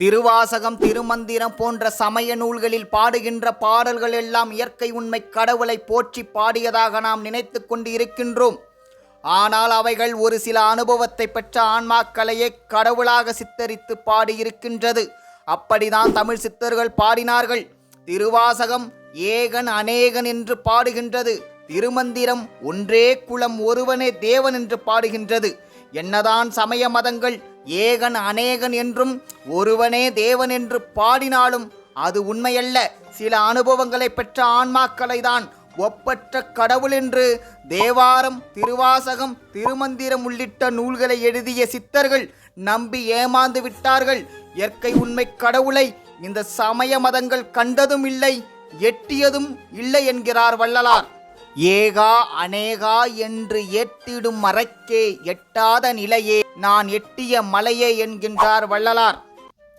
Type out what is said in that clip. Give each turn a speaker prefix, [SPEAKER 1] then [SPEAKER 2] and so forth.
[SPEAKER 1] திருவாசகம் திருமந்திரம் போன்ற சமய நூல்களில் பாடுகின்ற பாடல்கள் எல்லாம் இயற்கை உண்மை கடவுளை போற்றி பாடியதாக நாம் நினைத்து கொண்டு இருக்கின்றோம் ஆனால் அவைகள் ஒரு சில அனுபவத்தை பெற்ற ஆன்மாக்களையே கடவுளாக சித்தரித்து பாடியிருக்கின்றது. அப்படிதான் தமிழ் சித்தர்கள் பாடினார்கள். திருவாசகம் ஏகன் அநேகன் என்று பாடுகின்றது. திருமந்திரம் ஒன்றே குலம் ஒருவனே தேவன் என்று பாடுகின்றது. என்னதான் சமய மதங்கள் ஏகன் அநேகன் என்றும் ஒருவனே தேவன் என்று பாடினாலும் அது உண்மையல்ல. சில அனுபவங்களை பெற்ற ஆன்மாக்களை தான் ஒப்பற்ற கடவுள் என்று தேவாரம் திருவாசகம் திருமந்திரம் உள்ளிட்ட நூல்களை எழுதிய சித்தர்கள் நம்பி ஏமாந்து விட்டார்கள். இயற்கை உண்மை கடவுளை இந்த சமய மதங்கள் கண்டதும் இல்லை எட்டியதும் இல்லை என்கிறார் வள்ளலார். ஏகா அநேகா என்று ஏத்திடும் மறைக்கே எட்டாத நிலையே நான் எட்டிய மலையே என்கின்றார் வள்ளலார்.